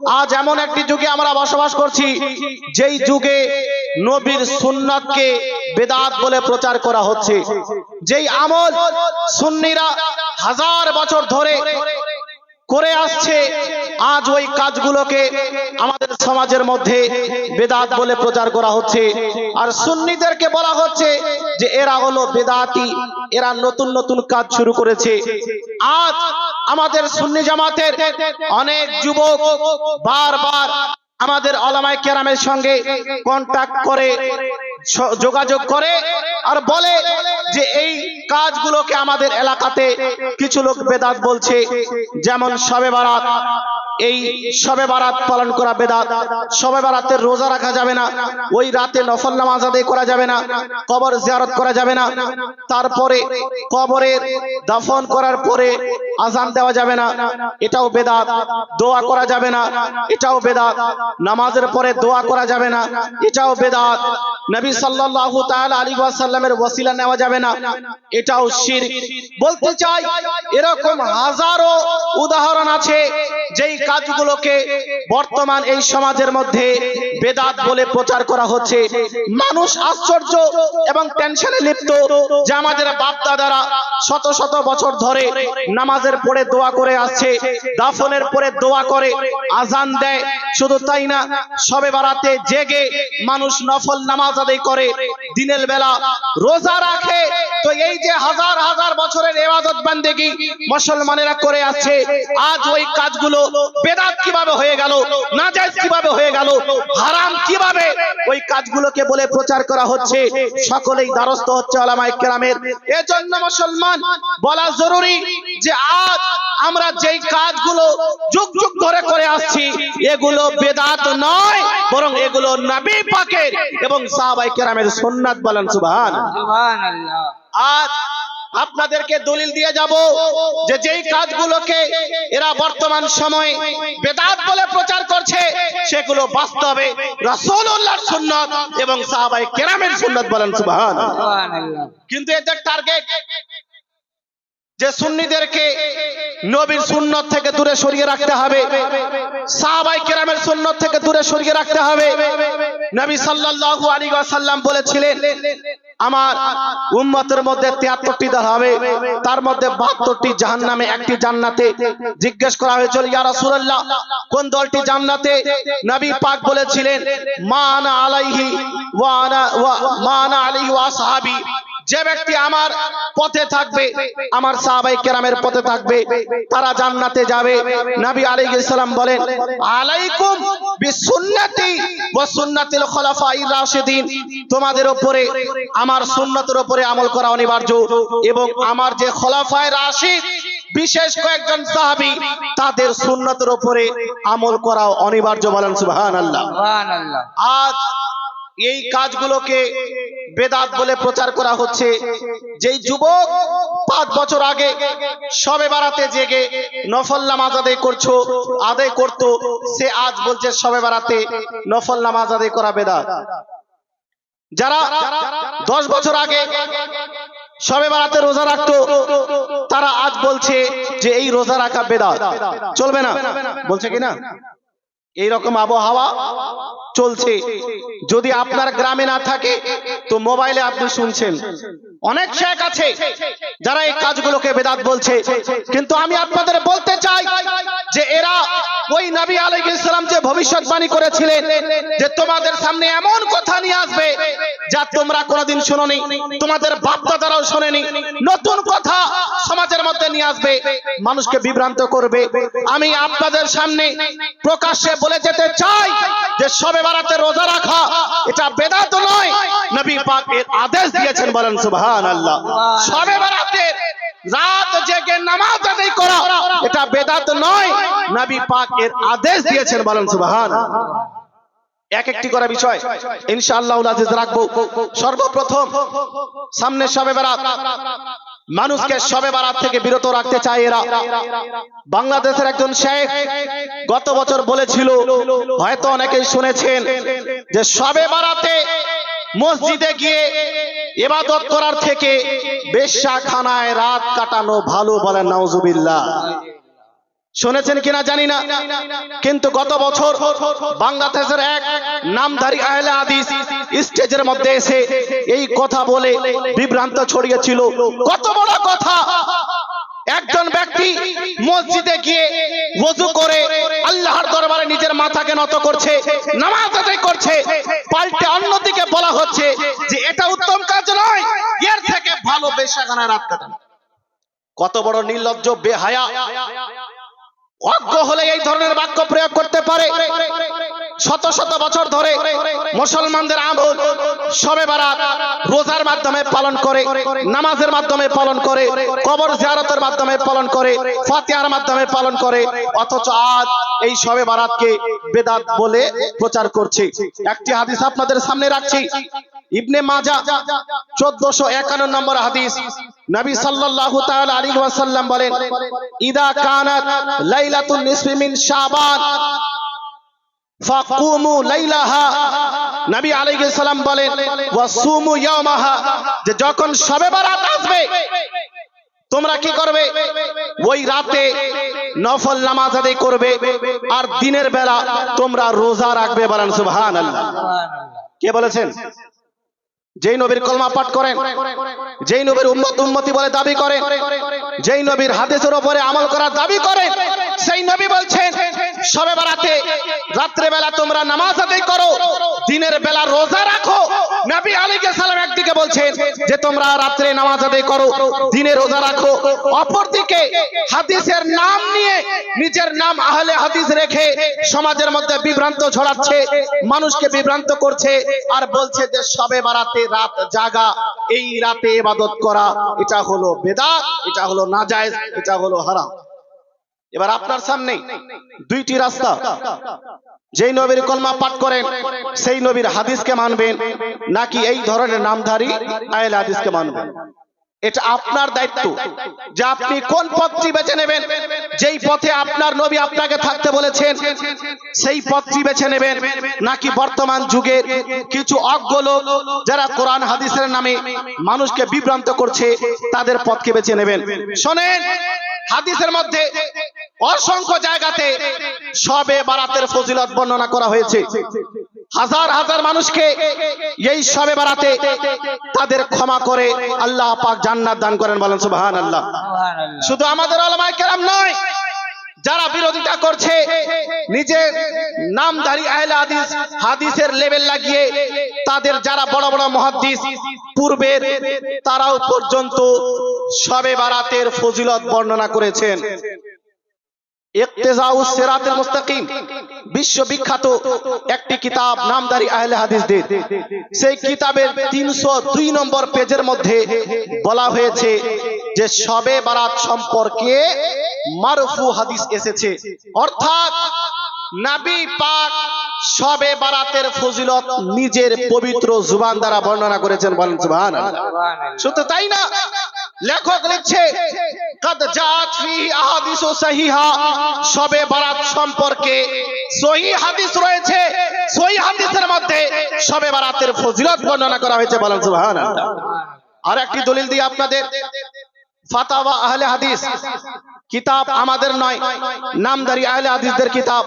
আজ এমন একটি যুগে আমরা বসবাস করছি, যেই যুগে নবীর সুন্নাতকে বেদাত বলে প্রচার করা হচ্ছে। যেই আমল সুন্নিরা হাজার বছর ধরে করে আসছে, আজ ওই কাজগুলোকে আমাদের সমাজের মধ্যে বেদাত বলে প্রচার করা হচ্ছে। আর সুন্নিদেরকে বলা হচ্ছে যে, এরা হলো বেদাতি, এরা নতুন নতুন কাজ শুরু করেছে। আজ আমাদের সুন্নি জামাতের অনেক যুবক বারবার আমাদের অলামায় কেরামের সঙ্গে কন্টাক্ট করে যোগাযোগ করে আর বলে যে এই কাজগুলোকে আমাদের এলাকাতে কিছু লোক বেদাত বলছে, যেমন সবে বারাত এই সবে বারাত পালন করা বেদাত। সবে বারাতের রোজা রাখা যাবে না। ওই রাতে নফল নামাজ আদায় করা যাবে না। কবর জিয়ারত করা যাবে না। তারপরে কবরের দাফন করার পরে আজান দেওয়া যাবে না। এটাও বেদাত। দোয়া করা যাবে না। এটাও বেদাত। নামাজের পরে দোয়া করা যাবে না। এটাও বেদাত। নবী সাল্লাল্লাহু তাআলা আলাইহি ওয়াসাল্লামের ওসিলা নেওয়া যাবে না। এটাও শিরক বলতে চাই, এরকম হাজারো উদাহরণ আছে যেই কাজগুলোকে বর্তমান এই সমাজের মধ্যে বেদাত বলে প্রচার করা হচ্ছে। মানুষ আশ্চর্য এবং টেনশনে লিপ্ত যে আমাদের বাপ দাদারা শত শত বছর ধরে নামাজের পরে দোয়া করে আসছে, দাফনের পরে দোয়া করে, আজান দেয়। শুধু তাই না, সবে বারাতে জেগে মানুষ নফল নামাজ আদায় করে, দিনের বেলা রোজা রাখে। তো এই যে হাজার হাজার বছরের এবাদত বান্দেগি মুসলমানেরা করে আজ ওই কাজগুলো বেদাত কীভাবে হয়ে গেল কীভাবে হয়ে গেল, হারাম কীভাবে, ওই কাজগুলোকে বলে প্রচার করা হচ্ছে। সকলেই দ্বারস্থ হচ্ছে কেরামের। এজন্য মুসলমান, বলা জরুরি যে আজ আমরা যেই কাজগুলো যুগ যুগ ধরে করে আসছি, এগুলো বেদাত নয়, বরং এগুলো নবী পাকের এবং সাহাবায়ে কেরামের সুন্নাত বলেন, সুবহান। আজ আপনাদেরকে দলিল দিয়ে যাব যে যেই কাজগুলোকে এরা বর্তমান সময়ে বেদাত বলে প্রচার করছে, সেগুলো বাস্তবে রাসূলুল্লাহর সুন্নাত এবং সাহাবায়ে কেরামের সুন্নাত বলেন, সুবহান। কিন্তু এদের টার্গেট যে সুন্নিদেরকে নবীর সুন্নত থেকে দূরে সরিয়ে রাখতে হবে, সাহাবাই কেরামের সুন্নত থেকে দূরে সরিয়ে রাখতে হবে। নবী সাল্লাল্লাহু আলাইহি ওয়াসাল্লাম বলেছিলেন, আমার উম্মতের মধ্যে 73টি দল হবে, তার মধ্যে 72টি জাহান্নামে, একটি জান্নাতে। জিজ্ঞেস করা হয়েছিল, ইয়া রাসূলুল্লাহ, কোন দলটি জান্নাতে? নবী পাক বলেছিলেন মা আনা আলাইহি ওয়া আনা, ওয়া মা আলাইহি ওয়া আসহাবি। যে ব্যক্তি আমার পথে থাকবে আমার সাহাবাই কেরামের পথে থাকবে তারা জান্নাতে যাবে। নবী আলাইহিস সালাম বলেন আলাইকুম বিসুন্নতি ওয়া সুন্নাতিল খুলাফায়ে রাশিদিন। তোমাদের উপরে আমার সুন্নতের উপরে আমল করা অনিবার্য এবং আমার যে খোলাফায়ে রাশিদ বিশেষ কয়েকজন সাহাবী তাদের সুন্নতের উপরে আমল করা অনিবার্য বলেন সুবহানাল্লাহ। সুবহানাল্লাহ। আজ এই কাজগুলোকে বেদাত বলে প্রচার করা হচ্ছে। যেই যুবক পাঁচ বছর আগে সবে বারাতে জেগে নফল নামাজ আদায় করছ, আদায় করতো, সে আজ বলছে সবে বারাতে নফল নামাজ আদায় করা বেদাত। যারা দশ বছর আগে সবে বারাতে রোজা রাখতো, তারা আজ বলছে যে এই রোজা রাখা বেদাত। চলবে না? বলছে কি এইরকম আবহাওয়া চলছে। যদি আপনার গ্রামে না থাকে, তো মোবাইলে আপনি শুনছেন। অনেক শেখ আছে যারা এই কাজগুলোকে বেদাত বলছে। কিন্তু আমি আপনাদের বলতে চাই যে এরা ওই নবী আলাইহিস সালাম যে ভবিষ্যৎবাণী করেছিলেন যে তোমাদের সামনে এমন কথা নিয়ে আসবে যা তোমরা কোনোদিন শুনোনি, তোমাদের বাপ দাদারাও শোনেনি। নতুন কথা সমাজের মধ্যে নিয়ে আসবে, মানুষকে বিভ্রান্ত করবে। আমি আপনাদের সামনে প্রকাশ্যে বলে যেতে চাই যে সবে বারাতে রোজা রাখা, এটা বেদাত নয়। নবী পাক এর আদেশ দিয়েছেন বলেন, সুবহানাল্লাহ। সবে বারাতে রাত জেগে নামাজ আদায় করা। এটা বেদাত নয়। নবী পাক এর আদেশ দিয়েছেন বলেন সুবহানাল্লাহ এক একটি করা বিষয়। ইনশাআল্লাহ আজিজ রাখব। সর্বপ্রথম সামনে সবে বারাত। মানুষকে সবে বারাত থেকে বিরত রাখতে চায় এরা। বাংলাদেশের একজন শেখ গত বছর বলেছিল, হয়তো অনেকেই শুনেছেন যে সবে বারাতে মসজিদে গিয়ে ইবাদত করার থেকে বেশ্যাখানায় রাত কাটানো ভালো বলেন নাউজুবিল্লাহ। শুনেছেন কিনা জানি না। কিন্তু গত বছর বাংলাদেশের এক নামধারী আহলে হাদিস স্টেজের মধ্যে এসে এই কথা বলে বিভ্রান্ত ছড়িয়েছিল। কত বড় কথা! একজন ব্যক্তি মসজিদে গিয়ে ওযু করে আল্লাহর দরবারে নিজের মাথাকে নত করছে, নামাজ আদায় করছে, পাল্টে অন্যদিকে বলা হচ্ছে যে এটা উত্তম কাজ নয়, এর থেকে ভালো বেশাখানা রাত কাটানো। কত বড় নির্লজ্জ, বেহায়া, অজ্ঞ হলে এই ধরনের বাক্য প্রয়োগ করতে পারে। শত শত বছর ধরে মুসলমানদের আমল সবে বারাত মাধ্যমে পালন করে, নামাজের মাধ্যমে পালন করে, কবর জিয়ারতের মাধ্যমে পালন করে, ফাতিহার মাধ্যমে পালন করে, অথচ আজ এই সবে বারাতকে বেদাত বলে প্রচার করছে। একটি হাদিস আপনাদের সামনে রাখছি। ইবনে মাজা, চোদ্দশো একান্ন নম্বর হাদিস। নবী সাল্লাল্লাহু তাআলা আলাইহি ওয়াসাল্লাম বলেন, ইদা কানাত লাইলাতুন নিসফি মিন শাবান। যখন শবে বারাত আসবে, তোমরা কি করবে? ওই রাতে নফল নামাজ আদায় করবে, আর দিনের বেলা তোমরা রোজা রাখবে বলেন, সুবহানাল্লাহ। কে বলেছেন? যেই নবীর কলমা পাঠ করেন, যেই নবীর উম্মত উম্মতি বলে দাবি করেন, যেই নবীর হাদিসের উপরে আমল করার দাবি করেন সেই নবী বলছেন, সবে বারাতে রাত্রে বেলা তোমরা নামাজ আদায় করো, দিনের বেলা রোজা রাখো। নবী আলাইহিস সালাম একদিকে বলছেন যে, তোমরা রাত্রে নামাজ আদায় করো, দিনে রোজা রাখো। অপরদিকে হাদিসের নাম নিয়ে নিজের নাম আহলে হাদিস রেখে সমাজের মধ্যে বিভ্রান্ত ছড়াচ্ছে, মানুষকে বিভ্রান্ত করছে আর বলছে যে, সবে বারাতে রাত জাগা, এই রাতে ইবাদত করা, এটা হলো বেদাত এটা হলো নাজায়েজ, এটা হলো হারাম। এবার আপনার সামনে দুইটি রাস্তা। যেই নবীর কলমা পাঠ করেন, সেই নবীর হাদিসকে মানবেন, নাকি এই ধরনের নামধারী আয়েল হাদিসকে মানবেন? এটা আপনার দায়িত্ব। যে আপনি কোন পথটি বেছে নেবেন, যেই পথে আপনার নবী আপনাকে থাকতে বলেছেন, সেই পথটি বেছে নেবেন। নাকি বর্তমান যুগের কিছু অজ্ঞ লোক যারা কোরআন, হাদিসের নামে মানুষকে বিভ্রান্ত করছে, তাদের পথকে বেছে নেবেন। শোনেন, হাদিসের মধ্যে অসংখ্য জায়গাতে সবে বারাতের ফজিলত বর্ণনা করা হয়েছে। হাজার হাজার মানুষকে এই সবে বারাতে তাদের ক্ষমা করে আল্লাহ পাক জান্নাত দান করেন বলেন সুবহানাল্লাহ। সুবহানাল্লাহ। শুধু আমাদের আলমায় কেরাম নয় যারা বিরোধিতা করছে নিজের নামধারী আহলে হাদিস হাদিসের লেভেল লাগিয়ে তাদের যারা বড় বড় মহাদ্দিস পূর্বের তারাও পর্যন্ত সবে বারাতের ফজিলত বর্ণনা করেছেন। ইকতেজাউস মুস্তাকিম। বিশ্ববিখ্যাত একটি কিতাব নামধারী আহলে হাদিসদের সেই কিতাবের 302 নম্বর পেজের মধ্যে বলা হয়েছে যে শবে বারাত সম্পর্কে মারফু হাদিস এসেছে। অর্থাৎ নবী পাক শবে বারাতের ফজিলত নিজের পবিত্র জুবান দ্বারা বর্ণনা করেছেন বলেন সুবহানাল্লাহ। শুধু তাই না লেখক লিখছে, কদ জাত ফি আহাদিস সহিহা। সবে বারাত সম্পর্কে সহি হাদিস রয়েছে। সহি হাদিসের মধ্যে সবে বারাতের ফজিলত বর্ণনা করা হয়েছে, বলেন সুবহানাল্লাহ। আর একটি দলিল দিয়ে আপনাদের। ফাতাওয়া আহলে হাদিস। কিতাব আমাদের নয়। নামদারি আহলে হাদিসদের কিতাব।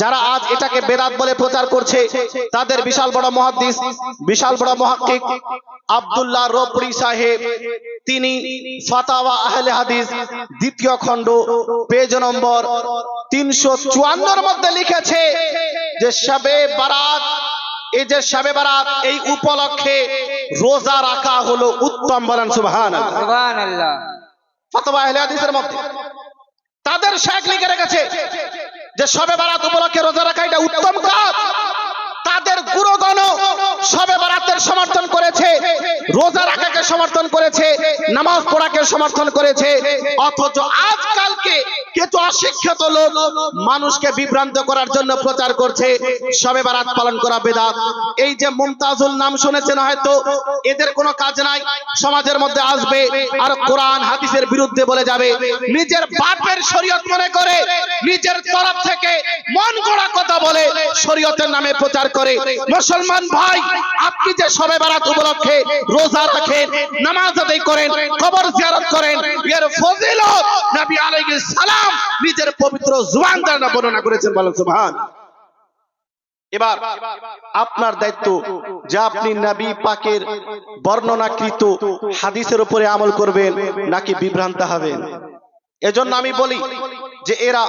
যারা আজ এটাকে বেদাত বলে প্রচার করছে, তাদের বিশাল বড় মহাদ্দিস, বিশাল বড় মহাক্কিক আব্দুল্লাহ রবরি সাহেব। তিনি ফাতাওয়া আহলে হাদিস, দ্বিতীয় খণ্ড, পেজ নম্বর তিনশো চুয়ান্নর মধ্যে লিখেছে যে শবে বারাত এই যে শবে বারাত, এই উপলক্ষে রোজা রাখা হলো উত্তম বলেন সুবহানাল্লাহ। সুবহানাল্লাহ। তাদের শেখ লিখে রেখেছে যে সবে বারাত উপলক্ষে রোজা রাখা এটা উত্তম কাজ। তাদের গুরুগণ সবে বারাতের সমর্থন করেছে, রোজা রাখাকে সমর্থন করেছে, নামাজ পড়াকে সমর্থন করেছে, অথচ আজকালকে কিছু অশিক্ষিত লোক মানুষকে বিভ্রান্ত করার জন্য প্রচার করছে। সবে বারাত পালন করা বেদাত। এই যে মুমতাজুল নাম শুনেছেন হয়তো, এদের কোনো কাজ নাই, সমাজের মধ্যে আসবে আর কোরআন হাদিসের বিরুদ্ধে বলে যাবে। নিজের বাপের শরীয়ত মনে করে, নিজের তরফ থেকে মন গড়া কথা বলে শরীয়তের নামে প্রচার করে। মুসলমান ভাই, আপনি যে সবে বারাত উপলক্ষে রোজা রাখেন, নামাজ আদায় করেন, কবর জিয়ারত করেন, এর ফজিলত নবী আলাইহিস সালাম নাম নিজের পবিত্র জুবান দ্বারা বর্ণনা করেছেন, বলেন সুবহান। এবার আপনার দায়িত্ব যে আপনি নবী পাকের বর্ণনাকৃত হাদিসের উপরে আমল করবেন নাকি বিভ্রান্ত হবেন। এজন্য আমি বলি যে এরা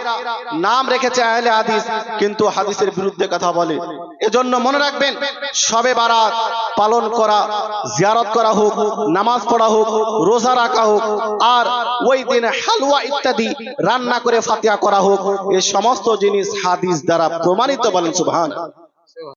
নাম রেখেছে আহলে হাদিস, কিন্তু হাদিসের বিরুদ্ধে কথা বলে। এজন্য মনে রাখবেন, সবে বারাত পালন করা, জিয়ারত করা হোক, নামাজ পড়া হোক, রোজা রাখা হোক, আর ওই দিন হালুয়া ইত্যাদি রান্না করে ফাতিয়া করা হোক এই সমস্ত জিনিস হাদিস দ্বারা প্রমাণিত বলেন সুবহান।